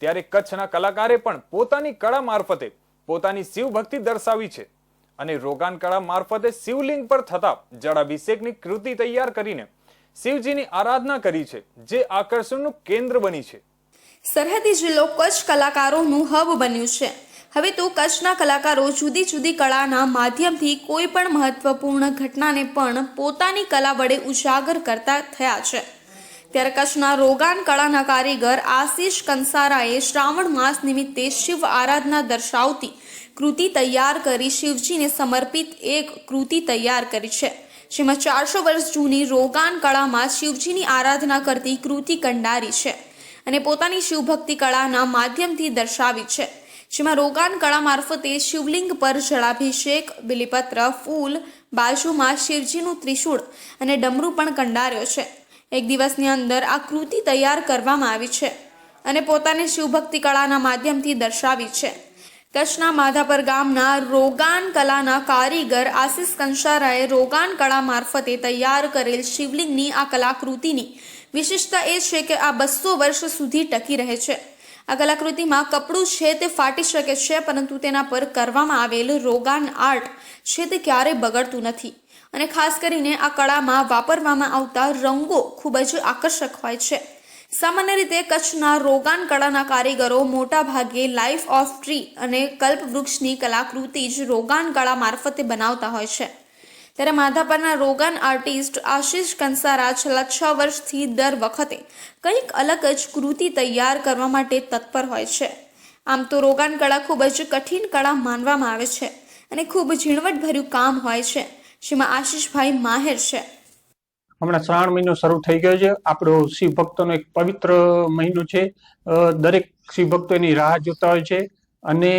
ત્યારે કચ્છના કલાકારે પણ પોતાની કળા મારફતે પોતાની શિવ ભક્તિ દર્શાવી છે. અને રોગાન કળા મારફતે શિવલિંગ પર થતા જળાભિષેકની કૃતિ તૈયાર કરીને શિવજીની આરાધના કરી છે, જે આકર્ષણનું કેન્દ્ર બની છે. સરહદી જિલ્લો કચ્છ કલાકારોનું હબ બન્યું છે. હવે તો કચ્છના કલાકારો જુદી જુદી કળાના માધ્યમથી કોઈ પણ મહત્વપૂર્ણ ઘટનાને પણ પોતાની કલા વડે ઉજાગર કરતા થયા છે. ત્યારે કચ્છના રોગાન કળાના કારીગર આશીષ કંસારાએ શ્રાવણ માસ નિમિત્તે શિવ આરાધના દર્શાવતી કૃતિ તૈયાર કરી શિવજીને સમર્પિત એક કૃતિ તૈયાર કરી છે. જેમાં ચારસો વર્ષ જૂની રોગાન કળામાં શિવજીની આરાધના કરતી કૃતિ કંડારી છે અને પોતાની શિવભક્તિ કળાના માધ્યમથી દર્શાવી છે. જેમાં રોગાન કળા મારફતે શિવલિંગ પર જળાભિષેક, બિલીપત્ર, ફૂલ, બાજુમાં શિવજીનું ત્રિશૂળ અને ડમરું પણ કંડાર્યો છે. એક દિવસની અંદર આ કૃતિ તૈયાર કરવામાં આવી છે અને પોતાની શિવભક્તિ કળાના માધ્યમથી દર્શાવી છે. કચ્છના માધાપર ગામના રોગાન કલાના કારીગર આશિષ કંસારાએ રોગાન કળા મારફતે તૈયાર કરેલ શિવલિંગની આ કલાકૃતિની વિશેષતા એ છે કે આ બસો વર્ષ સુધી ટકી રહે છે. આ કલાકૃતિમાં કપડું છે તે ફાટી શકે છે, પરંતુ તેના પર કરવામાં આવેલ રોગાન આર્ટ છે તે ક્યારેય બગડતું નથી. અને ખાસ કરીને આ કળામાં વાપરવામાં આવતા રંગો ખૂબ જ આકર્ષક હોય છે. સામાન્ય રીતે કચ્છના રોગાન કળાના કારીગરો મોટા ભાગે લાઈફ ઓફ ટ્રી અને કલ્પ વૃક્ષની કલાકૃતિ જ રોગાન કળા મારફતે બનાવતા હોય છે. ત્યારે માધાપરના રોગાન આર્ટિસ્ટ આશિષ કંસારા છેલ્લા છ વર્ષથી દર વખતે કંઈક અલગ જ કૃતિ તૈયાર કરવા માટે તત્પર હોય છે. આમ તો રોગાન કળા ખૂબ જ કઠિન કળા માનવામાં આવે છે અને ખૂબ ઝીણવટભર્યું કામ હોય છે. જેમાં આશિષભાઈ માહેર છે. હમણાં શ્રાવણ મહિનો શરૂ થઈ ગયો છે. આપણો શિવ ભક્તોનો એક પવિત્ર મહિનો છે. દરેક શિવ ભક્તો એની રાહ જોતા હોય છે અને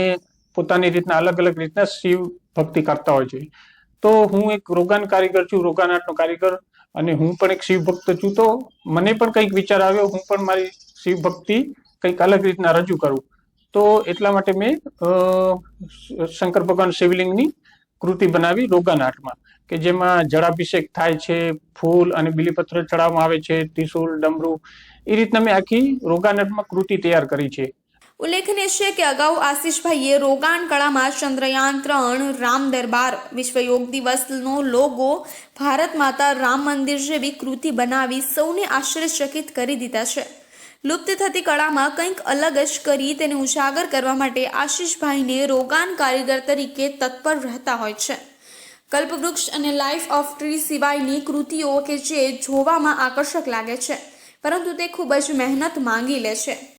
પોતાની રીતના અલગ અલગ રીતના શિવ ભક્તિ કરતા હોય છે. તો હું એક રોગાન કારીગર છું રોગાન આર્ટનો કારીગર અને હું પણ એક શિવ ભક્ત છું. તો મને પણ કંઈક વિચાર આવ્યો, હું પણ મારી શિવ ભક્તિ કંઈક અલગ રીતના રજૂ કરું. તો એટલા માટે મેં શંકર ભગવાન શિવલિંગની કૃતિ બનાવી રોગાન આર્ટમાં કે જેમાં જળાભિષેક થાય છે, ફૂલ અને બિલીપત્ર ચડાવવામાં આવે છે ત્રિશુલ ડમરૂ, એ રીતના મેં આખી રોગાનાટમાં કૃતિ તૈયાર કરી છે. ઉલ્લેખનીય છે કે અગાઉ આશીષભાઈએ રોગાન કળામાં ચંદ્રયાન ત્રણ, રામ દરબાર, વિશ્વ યોગ દિવસનો લોગો, ભારત માતા રામ મંદિર જેવી કૃતિ બનાવી સૌને આશ્ચર્યચકિત કરી દીધા છે. લુપ્ત થતી કળામાં કંઈક અલગ જ કરી તેને ઉજાગર કરવા માટે આશિષભાઈને રોગાન કારીગર તરીકે તત્પર રહેતા હોય છે. કલ્પવૃક્ષ અને લાઈફ ઓફ ટ્રી સિવાયની કૃતિઓ કે જે જોવામાં આકર્ષક લાગે છે, પરંતુ તે ખૂબ જ મહેનત માંગી લે છે.